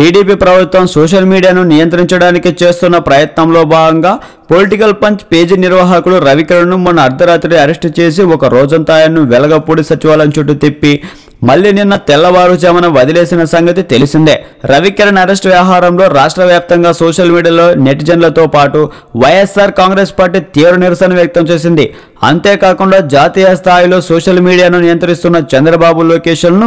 TDP ప్రభుత్వం social మీడియాను నియంత్రించడానికి చేస్తున్న ప్రయత్నంలో భాగంగా పొలిటికల్ పంచ్ పేజీ నిర్వాహకుడు రవికిరణ్ను మొన్న అర్ధరాత్రి అరెస్టు చేసి ఒక రోజంతా ఆయన్ను వెలగపూడి సచివాలయం చుట్టూ తిప్పి మళ్ళీ నిన్న తెల్లవారుజామున వదిలేసిన సంగతి తెలిసిందే. రవికిరణ్ అరెస్ట్ వ్యవహారంలో రాష్ట్ర వ్యాప్తంగా సోషల్ మీడియాలో నెటిజన్లతో పాటు వైఎస్ఆర్ కాంగ్రెస్ పార్టీ తీవ్ర నిరసన వ్యక్తం చేసింది. అంతేకాకుండా జాతీయ స్థాయిలో సోషల్ మీడియాను నియంత్రిస్తున్న చంద్రబాబు లొకేషన్ను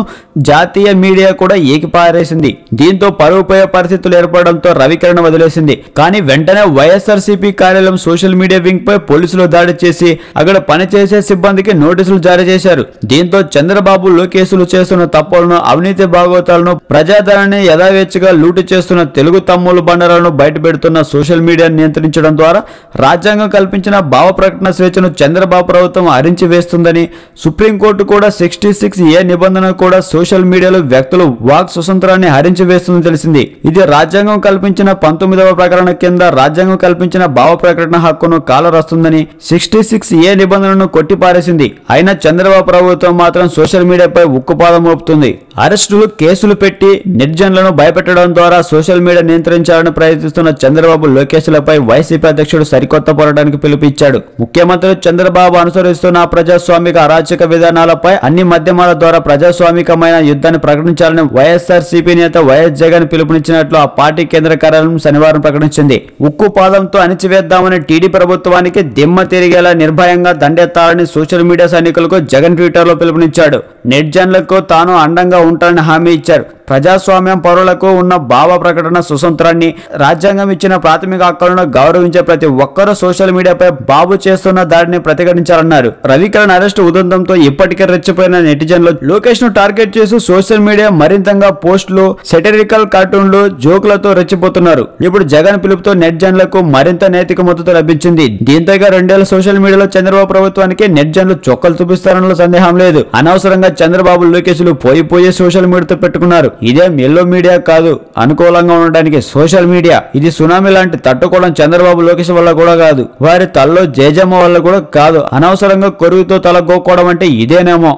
జాతీయ మీడియా కూడా ఏకిపారేసింది. దీంతో పరువుపోయే పరిస్థితులు ఏర్పడడంతో రవికిరణ్ వదిలేసింది. కానీ వెంటనే వైఎస్ఆర్సీపీ కార్యాలయం సోషల్ మీడియా వింగ్ పై పోలీసులు దాడి చేసి అక్కడ పనిచేసే సిబ్బందికి నోటీసులు జారీ చేశారు. దీంతో చంద్రబాబు లోకేసులు చేస్తున్న తప్పులను అవినీతి భాగవతాలను ప్రజాధనాన్ని యథావేచ్ఛగా లూటు చేస్తున్న తెలుగు తమ్ముల బండరాలను బయటపెడుతున్న సోషల్ మీడియాను నియంత్రించడం ద్వారా రాజ్యాంగం కల్పించిన భావ ప్రకటన స్వేచ్ఛను చంద్రబాబు ప్రభుత్వం హరించి వేస్తుందని సుప్రీంకోర్టు కూడా సిక్స్టీ సిక్స్ ఏ నిబంధన కూడా సోషల్ మీడియాలో వ్యక్తులు వాక్ స్వతంత్రాన్ని హరించి వేస్తుందని తెలిసింది. ఇది రాజ్యాంగం కల్పించిన పంతొమ్మిదవ ప్రకటన కింద రాజ్యాంగం కల్పించిన భావ ప్రకటన హక్కును కాలరాస్తుందని సిక్స్టీ సిక్స్ ఏ నిబంధనను కొట్టిపారేసింది. అయినా చంద్రబాబు ప్రభుత్వం మాత్రం సోషల్ మీడియాపై ఉక్కుపాదం మోపుతుంది. అరెస్టులు కేసులు పెట్టి నిర్జనులను భయపెట్టడం ద్వారా సోషల్ మీడియా నియంత్రించాలని ప్రయత్నిస్తున్న చంద్రబాబు లోకేష్లపై వైసీపీ అధ్యక్షుడు సరికొత్త పోరాటానికి పిలుపిచ్చాడు ముఖ్యమంత్రి చంద్రబాబు అనుసరిస్తున్న ప్రజాస్వామిక అరాచక విధానాలపై అన్ని మాధ్యమాల ద్వారా ప్రజాస్వామికమైన యుద్ధాన్ని ప్రకటించాలని వైఎస్ఆర్సీపీ నేత వైఎస్ జగన్ పిలుపునిచ్చినట్లు ఆ పార్టీ కేంద్ర కార్యాలయం శనివారం ప్రకటించింది. ఉక్కు పాదంతో అణిచివేద్దామని టీడీ ప్రభుత్వానికి దిమ్మ తిరిగేలా నిర్భయంగా దండెత్తాలని సోషల్ మీడియా సైనికులకు జగన్ ట్విట్టర్లో పిలుపునిచ్చాడు. నెట్జన్లకు తాను అండంగా ఉంటానని హామీ ఇచ్చారు. ప్రజాస్వామ్యం పౌరులకు ఉన్న భావ ప్రకటన స్వతంత్రాన్ని రాజ్యాంగం ఇచ్చిన ప్రాథమిక హక్కులను గౌరవించే ప్రతి ఒక్కరూ సోషల్ మీడియాపై బాబు చేస్తున్న దాడిని ప్రతిఘటించాలన్నారు. రవికరణ్ అరెస్టు ఉదంతంతో ఇప్పటికే రెచ్చిపోయిన నెటిజన్లు లోకేష్ను టార్గెట్ చేసి సోషల్ మీడియా మరింతగా పోస్టులు సెటరికల్ కార్టూన్లు జోకులతో రెచ్చిపోతున్నారు. ఇప్పుడు జగన్ పిలుపుతో నెట్జన్లకు మరింత నైతిక మద్దతు లభించింది. దీంతోగా రెండేళ్ళ సోషల్ మీడియాలో చంద్రబాబు ప్రభుత్వానికి నెట్జన్లు చొక్కలు చూపిస్తారన్న సందేహం లేదు. అనవసరంగా చంద్రబాబు లోకేష్లు పోయి పోయి సోషల్ మీడియాతో పెట్టుకున్నారు. ఇదేం ఎల్లో మీడియా కాదు అనుకూలంగా ఉండడానికి సోషల్ మీడియా. ఇది సునామీ లాంటి తట్టుకోవడం చంద్రబాబు లోకేష్ వల్ల కూడా కాదు. వారి తల్లో జేజమ్మ వల్ల కూడా కాదు. అనవసరంగా కొరువుతో తల గోక్కోవడం అంటే ఇదేనేమో.